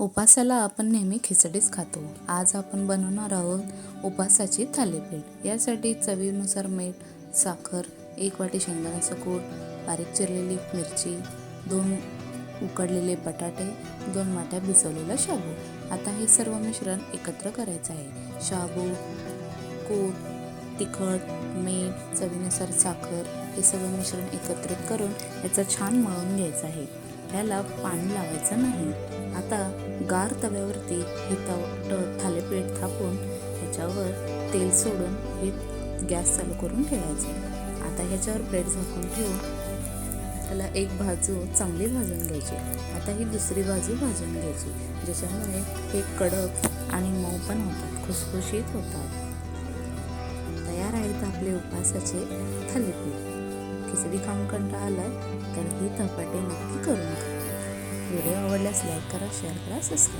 उपासाला आपण नेहमी खिचडीच खातो. आज आपण बनवणार आहोत उपासाची थालीपीठ. यासाठी चवीनुसार मीठ साखर एक वाटी शेंगदाण्याचं कूट बारीक चिरलेली मिरची दोन उकडलेले बटाटे दोन वाट्या भिजवलेला शाबू. आता हे सर्व मिश्रण एकत्र करायचं आहे. शाबू कूट तिखट मीठ चवीनुसार साखर हे सगळं मिश्रण एकत्रित करून याचं छान मळून घ्यायचं आहे. ह्याला पाणी लावायचं नाही. आता गार तव्यावरती हे तव थालीपीठ थापून ह्याच्यावर तेल सोडून हे गॅस चालू करून ठेवायचं. आता ह्याच्यावर ब्रेड झाकून ठेवून त्याला एक बाजू चांगली भाजून घ्यायची. आता ही दुसरी बाजू भाजून घ्यायची. ज्याच्यामुळे हे कडक आणि मऊ पण होतात खुसखुशीत होतात. तयार आहेत आपले उपासाचे थालीपीठ. खिचडी काम कंटाळा आलाय तर ही धपाटे नक्की करून olas y hay que rociar. Gracias,